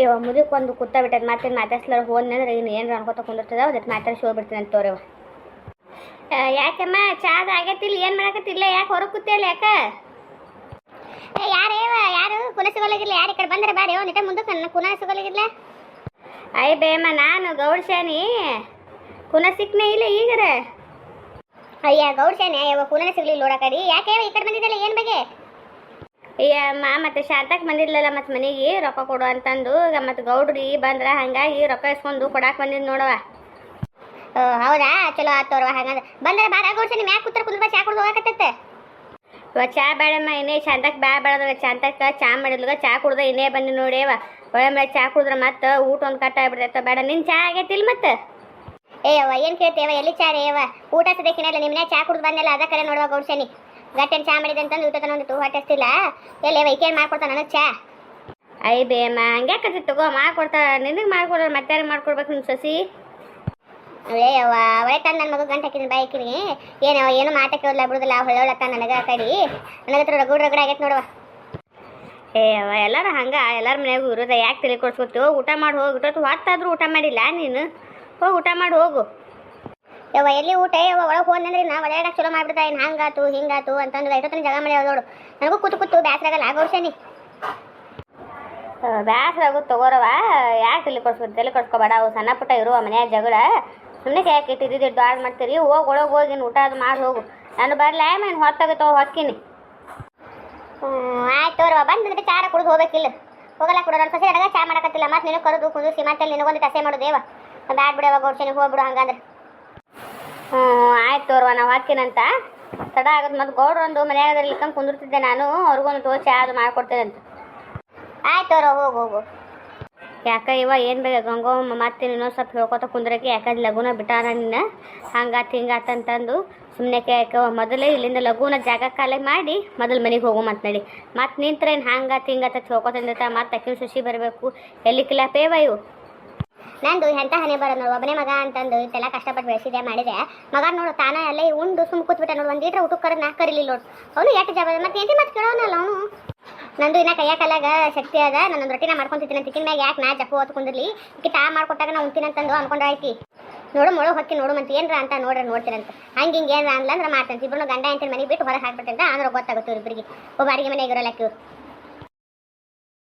ಇವ ಮುದುಕ್ ಒಂದು ಕೂತ ಬಿಟ್ಟದ ಮತ್ತೆ ಮಾತಾಡ್ಸ್ಲಾರ ಹೋದ್ನಂದ್ರೆ ಇನ್ನು ಏನ್ರ ಅನ್ಕೋತ ಕುಂದಿರ್ತದ? ಅದಕ್ಕೆ ಮಾತಾಡ್ಸಿ ಹೋಗ್ಬಿಡ್ತೀನಿ ಅಂತ ತೋರಿವ ಯಾಕಮ್ಮ, ಚಾದ ಆಗೈತಿಲ್ಲ, ಏನು ಮಾಡಕತ್ತಿಲ್ಲ? ಯಾಕೆ ಹೊರಗೆ ಕೂತಿಲ್ಲ ಯಾಕ? ಯಾರೇವ ಯಾರು ಸಿಗೋಲಾಗಿಲ್ಲ ಯಾರು? ಈ ಕಡೆ ಬಂದ್ರೆ ಬಾರಿ? ನಿಟ ಮುಂದಕ್ಕೆ ನನ್ನ ಕುನ ಸಿಗೋಲಾಗಿಲ್ಲ ಅಯ್ಯ ಬೇಮ, ನಾನು ಗೌಡ್ಶಾನಿ ಕುನ ಇಲ್ಲ ಈಗರ. ಅಯ್ಯ ಗೌಡ್ಶಾನಿ ಅಯ್ಯವ ಕುನ ಸಿಗ್ಲಿಲ್ಲ ನೋಡಕಡಿ ಯಾಕೆ ಈ ಕಡೆ ಬಂದಿದ್ದಲ್ಲ ಏನು ಅಮ್ಮ ಮತ್ತೆ ಶಾಂತಕ್ಕೆ ಬಂದಿದ್ಲಲ್ಲ ಮತ್ತೆ ಮನೆಗೆ ರೊಕ್ಕ ಕೊಡು ಅಂತಂದು. ಮತ್ತೆ ಗೌಡ್ರಿ ಬಂದ್ರ ಹಂಗಾಗಿ ರೊಕ್ಕ ಇಸ್ಕೊಂಡು ಕೊಡಾಕ್ ಬಂದಿದ್ ನೋಡವ ಹೌದಾ? ಚಲೋ ಆತವ್ರವ ಹಾಗಂದ್ರೆ. ಬಂದ್ರೆ ಬಾರ ಗೌಡ್ಶಾನಿ ಮ್ಯಾಕ್ ಕೂತ್ರ ಕುಂದ್ರ ಚಾ ಕುಡ್ದು ಹೋಗಕತ್ತೈತೆ? ಇವಾಗ ಚಾ ಬೇಡಮ್ಮ ಇನ್ನೇ ಶಾಂತಕ್ಕೆ ಬ್ಯಾ ಬೇಡದ ಶಾಂತಕ್ಕೆ ಚಾ ಮಾಡಿದ್ಲಗ ಚಾ ಕುಡ್ದ ಇನ್ನೇ ಬಂದು ನೋಡೇವ ಒಳ್ಳೆ ಚಾ ಕುಡಿದ್ರೆ ಮತ್ತೆ ಊಟ ಒಂದು ಕಟ್ಟ ಆಗ್ಬಿಡ್ತೈತೆ ಬೇಡ ನಿನ್ ಚಾ ಆಗೈತಿಲ್ ಮತ್ತೆ? ಅವ್ವ ಏನು ಕೇಳ್ತೇವ ಎಲ್ಲಿ ಚಾ ರೇವ ಊಟ ಇಲ್ಲ ನಿಮ್ಮನೆ ಚಾ ಕುಡ್ದು ಬಂದಿಲ್ಲ ಅದ ಕರೆ ನೋಡುವ ಗೌಡ್ಸನಿ. ಗಟ್ಟೆನ್ ಚಾ ಮಾಡಿದೆ ಅಂತಂದು ಊಟ ತಂದು ಹೊಟ್ಟೆಸ್ತಿಲ್ಲ. ಎಲ್ಲಿ ವೈಕೇನ್ ಮಾಡ್ಕೊಡ್ತಾನ ನನಗೆ ಚಾ? ಐ ಬೇಮ್ಮ ಹಂಗೆ ಕಟ್ಟಿ ತಗೋ ಮಾಡ್ಕೊಡ್ತಾ ನಿನಗೆ ಮಾಡ್ಕೊಡ ಮತ್ತೆ ಮಾಡ್ಕೊಡ್ಬೇಕು ನಿಮ್ಮ ಸಸಿ? ಅವೇ ಅವ್ವ ಅವಳೆ ತಂದು ನನ್ನ ಮಗ ಗಂಟೆ ಹಾಕಿದ್ದೀನಿ ಬೈಕಿನಿ ಏನವ ಏನು ಮಾತಕ್ಕೆ ಕೇಳಲ್ಲ ಬಿಡುದಿಲ್ಲ ಹೊಳ್ಳೊಳತ್ತ ನನಗೆ ಕಡಿ ನನಗೆ ಹತ್ರ ರಗಡ್ ರಗಡ ಆಗೈತೆ ನೋಡುವ. ಏ ಅವ್ವ ಎಲ್ಲರೂ ಹಂಗೆ ಎಲ್ಲರ ಮನೆಗೂ ಇರೋದ ಯಾಕೆ ತಿಳಿ ಕೊಡ್ಸ್ಕೊತು ಊಟ ಮಾಡಿ ಹೋಗಿ ಹೊತ್ತಾದ್ರೂ ಊಟ ಮಾಡಿಲ್ಲ ನೀನು? ಹೋಗಿ ಊಟ ಮಾಡಿ ಹೋಗು. ಯವ್ವ ಎಲ್ಲಿ ಊಟ? ಯವ್ವ ಒಳಗೆ ಹೋದ್ನಂದ್ರೆ ನಾ ಒಳ್ಳೆಯದಾಗ ಚಲೋ ಮಾಡ್ಬಿಡ್ತಾ ಏನು ಹಂಗಾತು ಹಿಂಗಾತು ಅಂತಂದ್ರೆ ಎಷ್ಟೊತ್ತಿನ ಜಗ ಮಾಡಿ ನೋಡು. ನನಗೂ ಕೂತು ಕೂತು ಬ್ಯಾಸರ ಆಗೋರ್ಸೇನಿ ಬ್ಯಾಸ್ರಾಗು ತಗೋರವ ಯಾಕೆ ತಲೆ ಕೊಡ್ಸ್ಬೇಕು ತಲೆ ಕೊಡ್ಸ್ಕೊಬೇಡ. ಅವು ಸಣ್ಣ ಪುಟ್ಟ ಇರುವ ಮನ್ಯಾಗ ಜಗಳ. ಸುಮ್ಮನೆ ಯಾಕೆ ಇಟ್ಟಿದ್ದು ದಾಡ್ ಮಾಡ್ತೀರಿ. ಹೋಗಿ ಒಳಗೆ ಹೋಗಿ ಊಟ ಅದು ಮಾಡಿ ಹೋಗು. ನಾನು ಬರಲ ಏನು ಹೊತ್ತಾಗತ್ತೋ ಹೊಕ್ಕಿನಿ. ಹ್ಞೂ ಆಯ್ತು ತೋರವ ಬಂದ್ರೆ ಚಾರ ಕುಡಿದು ಹೋಗ್ಬೇಕಿಲ್ಲ ಹೋಗಲ್ಲ ಕೊಡೋ. ನನ್ನ ಸಸಿ ನನಗೆ ಚಾ ಮಾಡಕತ್ತಿಲ್ಲ. ಮತ್ತೆ ನಿನಗೆ ಕರೆದು ಕುಂದು ಮತ್ತೆ ನಿನಗೊಂದು ಕಸೆ ಮಾಡೋದೇವ ಬ್ಯಾಡ್ ಬಿಡವ ಹೋಗ್ಬಿಡು ಹಂಗಂದ್ರೆ. ಹ್ಞೂ ಆಯ್ತು ತೋರ್ವ, ನಾವು ಹಾಕ್ತೀನಂತ. ತಡ ಆಗುತ್ತೆ ಮತ್ತು ಗೌಡ್ರು ಒಂದು ಮನ್ಯಾಗ ಇಕ್ಕಂಗೆ ಕುಂದಿರ್ತಿದ್ದೆ ನಾನು ಅವ್ರಿಗೊಂದು ತೋಚೆ ಅದು ಮಾಡ್ಕೊಡ್ತೇನೆ ಅಂತ. ಆಯ್ತು ತೋರ ಹೋಗು ಹೋಗು. ಯಾಕ ಇವ ಏನು ಬೇಕು ಗಂಗಮ್ಮ ಮತ್ತೆ ಇನ್ನೊಂದು ಸ್ವಲ್ಪ ಹೇಳ್ಕೊತ ಕುಂದ್ರಕ್ಕೆ, ಯಾಕಂದ್ರೆ ಲಘುನ ಬಿಟ್ಟಾರ ನಿನ್ನ. ಹಂಗಾತ್ ಹಿಂಗಾತ್ ಅಂತಂದು ಸುಮ್ಮನೆ ಕೇಕ ಮೊದಲೇ ಇಲ್ಲಿಂದ ಲಘುನ ಜಾಗ ಖಾಲಿ ಮಾಡಿ, ಮೊದಲು ಮನೆಗೆ ಹೋಗು ಮತ್ತೆ ನಡಿ. ಮತ್ತೆ ನಿಂತ್ರೇನು ಹಂಗಾತ್ ಹಿಂಗಾತ ಹೇಳ್ಕೊತಂದಿರ್ತ ಮತ್ತೆ ಅಕ್ಕಿನ ಸುಶಿ ಬರಬೇಕು. ಎಲ್ಲಿ ಕಿಲಾಪೇವ ಇವು? ನಂದು ಎಂತ ಹನಿ ಬರೋದು ನೋಡು, ಒಬ್ಬನೇ ಮಗ ಅಂತಂದು ಇಷ್ಟೆಲ್ಲ ಕಷ್ಟಪಟ್ಟು ಬೆಳೆಸಿದೆ, ಮಾಡಿದೆ. ಮಗ ನೋಡು, ತಾನ ಅಲ್ಲೇ ಉಂಡು ಸುಮ್ಮ ಕೂತ್ಬಿಟ್ಟೆ ನೋಡು, ಒಂದು ಲೀಟ್ರ್ ಊಟಕ್ಕೆ ಕರೆದು ನಾ ಕರೀಲಿಲ್ಲ ನೋಡು. ಅವನು ಎಷ್ಟು ಜಬ ಮತ್ತೆ ಎಂತಿ ಮತ್ತೆ ಕೇಳೋನಲ್ಲ ಅವನು? ನಂದು ಇನ್ನ ಕೈಯ ಕಲಾಗ ಶಕ್ತಿ ಅದ, ನಾನು ರೊಟ್ಟಿನ ಮಾಡ್ಕೊಂತಿದ್ದೀನಿ ಅಂತ ತಿಕ್ಕಿನ ಮ್ಯಾಗ ಯಾಕೆ ನಾ ಜಪ್ಪು ಓದ್ಕೊಂಡಿರ್ಲಿ ಈಕಿ ತಾ ಮಾಡ್ಕೊಟ್ಟಾಗ ನಾ ಉಂತೀನಿ ಅಂತಂದು ಅನ್ಕೊಂಡ್ರೆ ಐತಿ ನೋಡು ಮೊಳ ಹೊಕ್ಕಿ ನೋಡು ಮತ್ತೆ ಏನ್ರ ಅಂತ ನೋಡ್ರಿ ನೋಡ್ತೀರಂತ ಹಂಗೆ ಹಿಂಗೆ ಏನ್ರ ಅಂದ್ಲ ಅಂದ್ರೆ ಮಾಡ್ತಾನೆ. ಇಬ್ಬರು ಗಂಡ ಅಂತೀನಿ ಮನೆಗೆ ಬಿಟ್ಟು ಹೊರಗೆ ಹಾಕ್ಬಿಟ್ಟಂತ ಅಂದ್ರೆ ಗೊತ್ತಾಗುತ್ತೆ ಇಬ್ಬರಿಗೆ ಅಡಿಗೆ ಮನೆಗೆ ಇರೋಲ್ಲ